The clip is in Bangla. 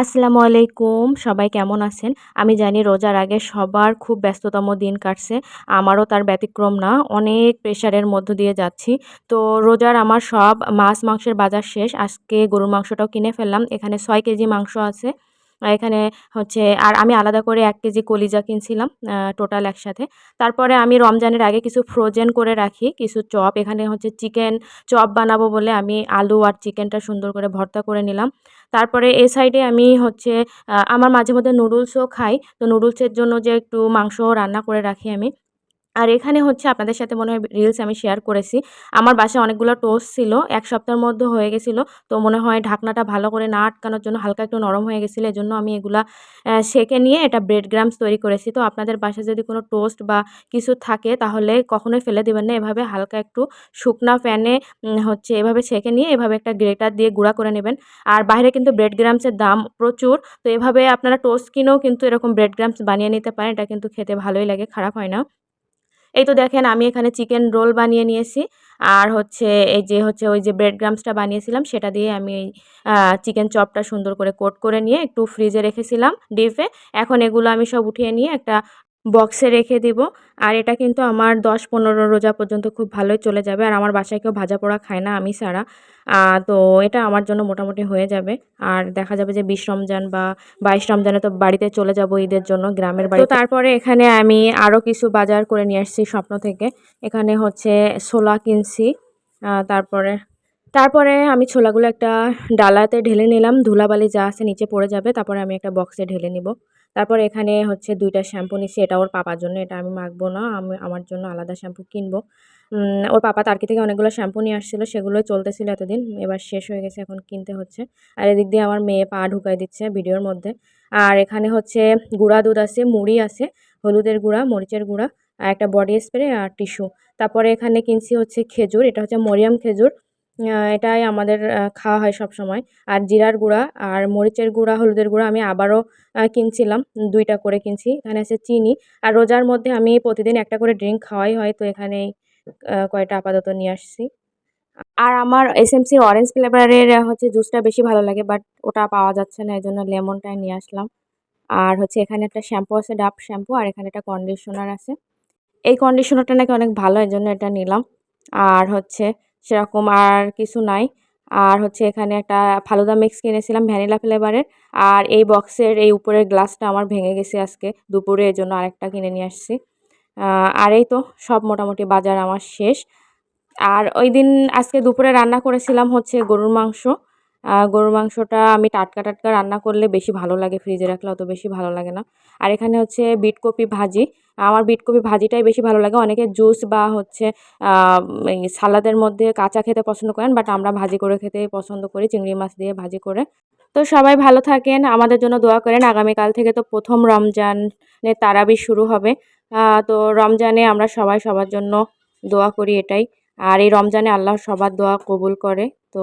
আসসালামু আলাইকুম, সবাই কেমন আছেন? আমি জানি রোজার আগে সবার খুব ব্যস্ততম দিন কাটছে, আমারও তার ব্যতিক্রম না, অনেক প্রেশারের মধ্য দিয়ে যাচ্ছি। তো রোজার আমার সব মাছ, মাংসের বাজার শেষ, আজকে গরুর মাংসটাও কিনে ফেললাম, এখানে ছয় কেজি মাংস আছে। এখানে হচ্ছে আর আমি আলাদা করে এক কেজি কলিজা কিনছিলাম টোটাল একসাথে। তারপরে আমি রমজানের আগে কিছু ফ্রোজেন করে রাখি, কিছু চপ, এখানে হচ্ছে চিকেন চপ বানাবো বলে আমি আলু আর চিকেনটা সুন্দর করে ভর্তা করে নিলাম। তারপরে এ সাইডে আমি হচ্ছে আমার মাঝে মধ্যে নুডলসও খাই, তো নুডলসের জন্য যে একটু মাংস রান্না করে রাখি আমি। আর এখানে হচ্ছে আপনাদের সাথে মনে হয় রিলস আমি শেয়ার করেছি। আমার বাসায় অনেকগুলো টোস্ট ছিল, এক সপ্তাহের মধ্যে হয়ে গেছিল। তো মনে হয় ঢাকনাটা ভালো করে না আটকানোর জন্য হালকা একটু নরম হয়ে গেছিল, এজন্য আমি এগুলা সেকে নিয়ে এটা ব্রেড গ্রামস তৈরি করেছি। তো আপনাদের বাসায় যদি কোনো টোস্ট বা কিছু থাকে, তাহলে কখনোই ফেলে দেবেন না। এভাবে হালকা একটু শুকনা ফ্যানে হচ্ছে এভাবে সেকে নিয়ে এভাবে একটা গ্রেটার দিয়ে গুঁড়া করে নেবেন। আর বাইরে কিন্তু ব্রেড গ্রামসের দাম প্রচুর। তো এভাবে আপনারা টোস্ট কিনেও কিন্তু এরকম ব্রেড গ্রামস বানিয়ে নিতে পারেন। এটা কিন্তু খেতে ভালোই লাগে, খারাপ হয় না। এই তো দেখেন আমি এখানে চিকেন রোল বানিয়ে নিয়েছি। আর হচ্ছে এই যে হচ্ছে ওই যে ব্রেড গ্রামসটা বানিয়েছিলাম, সেটা দিয়ে আমি চিকেন চপটা সুন্দর করে কোট করে নিয়ে একটু ফ্রিজে রেখেছিলাম ডিপে এখন এগুলো আমি সব উঠিয়ে নিয়ে একটা বক্সে রেখে দিব। আর এটা কিন্তু আমার দশ পনেরো রোজা পর্যন্ত খুব ভালোই চলে যাবে। আর আমার বাসায় কেউ ভাজা পোড়া খায় না আমি ছাড়া। তো এটা আমার জন্য মোটামুটি হয়ে যাবে। আর দেখা যাবে যে বিশ রমজান বা বাইশ রমজানে তো বাড়িতে চলে যাব ঈদের জন্য গ্রামের বাড়ি তারপরে এখানে আমি আরও কিছু বাজার করে নিয়ে আসছি স্বপ্ন থেকে। এখানে হচ্ছে ছোলা কিনছি। তারপরে তারপরে আমি ছোলাগুলো একটা ডালাতে ঢেলে নিলাম। ধুলাবালি যা আছে নিচে পড়ে যাবে তারপরে আমি একটা বক্সে ঢেলে নিব। তারপর এখানে হচ্ছে দুইটা শ্যাম্পু নিচ্ছি, এটা ওর পাপার জন্য, এটা আমি মাখবো না, আমি আমার জন্য আলাদা শ্যাম্পু কিনবো। ওর পাপা তার্কি থেকে অনেকগুলো শ্যাম্পু নিয়ে আসছিল, সেগুলোই চলতেছিল এতদিন, এবার শেষ হয়ে গেছে এখন কিনতে হচ্ছে। আর এদিক দিয়ে আমার মেয়ে পা ঢুকাই দিচ্ছে ভিডিওর মধ্যে। আর এখানে হচ্ছে গুঁড়া দুধ আছে, মুড়ি আছে, হলুদের গুঁড়া, মরিচের গুঁড়া, আর একটা বডি স্প্রে আর টিস্যু। তারপরে এখানে কিনছি হচ্ছে খেজুর, এটা হচ্ছে মরিয়াম খেজুর। এটাই আমাদের খাওয়া হয় সব সময় আর জিরার গুঁড়া আর মরিচের গুঁড়া, হলুদের গুঁড়া আমি আবারও কিনছিলাম। দুইটা করে কিনছি। এখানে আছে চিনি। আর রোজার মধ্যে আমি প্রতিদিন একটা করে ড্রিঙ্ক খাওয়াই হয়। তো এখানে কয়টা আপাতত নিয়ে আসছি। আর আমার এস এসএমসির অরেঞ্জ ফ্লেভারের হচ্ছে জুসটা বেশি ভালো লাগে বাট ওটা পাওয়া যাচ্ছে না এই জন্য লেমনটাই নিয়ে আসলাম। আর হচ্ছে এখানে একটা শ্যাম্পু আছে, ডাব শ্যাম্পু আর এখানে একটা কন্ডিশনার আছে। এই কন্ডিশনারটা নাকি অনেক ভালো এই জন্য এটা নিলাম। আর হচ্ছে সেরকম আর কিছু নাই। আর হচ্ছে এখানে একটা ফালুদা মিক্স কিনেছিলাম, ভ্যানিলা ফ্লেভারের। আর এই বক্সের এই উপরের গ্লাসটা আমার ভেঙে গেছে আজকে। দুপুরে এর জন্য আরেকটা কিনে নিয়ে আসছি। আর এই তো সব মোটামুটি বাজার আমার শেষ। আর ওই দিন আজকে দুপুরে রান্না করেছিলাম হচ্ছে গরুর মাংস। গরুর মাংসটা আমি টাটকা টাটকা রান্না করলে বেশি ভালো লাগে ফ্রিজে রাখলে অত বেশি ভালো লাগে না। আর এখানে হচ্ছে বিটকপি ভাজি। আমার বিটকপি ভাজিটাই বেশি ভালো লাগে। অনেকে জুস বা হচ্ছে সালাদের মধ্যে কাঁচা খেতে পছন্দ করেন, বাট আমরা ভাজি করে খেতে পছন্দ করি, চিংড়ি মাছ দিয়ে ভাজি করে। তো সবাই ভালো থাকেন, আমাদের জন্য দোয়া করেন। আগামীকাল থেকে তো প্রথম রমজানের তারাবি শুরু হবে। তো রমজানে আমরা সবাই সবার জন্য দোয়া করি এটাই। আর এই রমজানে আল্লাহ সবার দোয়া কবুল করে। তো